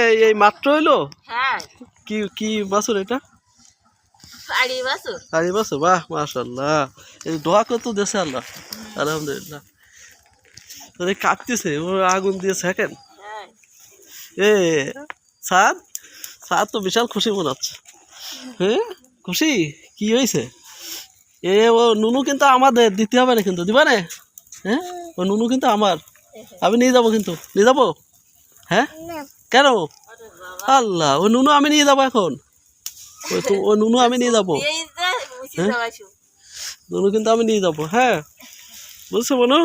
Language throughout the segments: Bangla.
এই এই মাত্র হইল? হ্যাঁ। কি কি বাছুর এটা? বাছুর বাহ মাশাল্লাহ এই দোয়া কত দেশে আল্লাহ। আলহামদুলিল্লাহ। কাঁপতেছে ও আগুন দিয়ে সেকেন্ড হ্যাঁ। এ সাদ সাদ তো বিশাল খুশি মনে হচ্ছে। হ্যাঁ খুশি? কি হয়েছে? এ ও নুনু কিন্তু আমাদের দিতে হবে না কিন্তু দিবা না? হ্যাঁ? ও নুনু কিন্তু আমার। আমি নিয়ে যাব কিন্তু নিয়ে যাব? হ্যাঁ? কেন? আল্লাহ ও নুনু আমি নিয়ে যাব এখন। ও তো- ও নুনু আমি নিয়ে যাব। হ্যাঁ? নুনু কিন্তু আমি নিয়ে যাব হ্যাঁ? বুঝছ বনু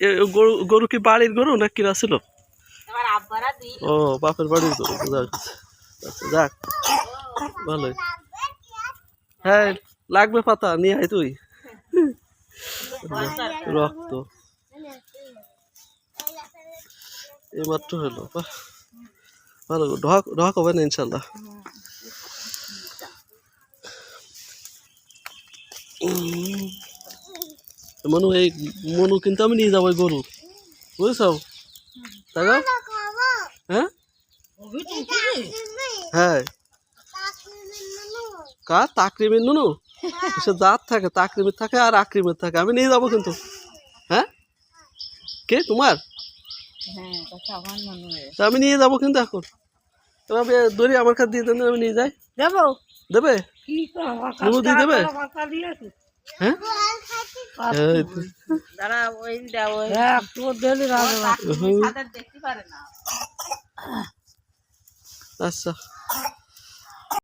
এ গরু গরু কি বাড়ির গরু না কিনা ছিল ও বাপের বাড়ির গরু যাক আচ্ছা যাক। ভালোই। হ্যাঁ লাগবে পাতা নিয়ে আয় তুই। রক্ত। এইমাত্র হলো বাহ। ভালো ঢক ঢক হবে না ইনশাল্লাহ। মনু এই মনু কিন্তু আমি নিয়ে যাব গরু। বুঝছ? হ্যাঁ? হ্যাঁ। কা তাকরিমের নুনু? সে জাত থাকে তাকরিমের থাকে আর আক্রিমের থাকে। আমি নিয়ে যাব কিন্তু। হ্যাঁ? কে? তোমার? হ্যাঁ মনে হয়। আমি নিয়ে যাব কিন্তু এখন। দড়ি আমার কাছে দিয়ে দেন আমি নিয়ে যাই। দেবো? দেবে? দিয়ে দেবে? হ্যাঁ? না। আচ্ছা।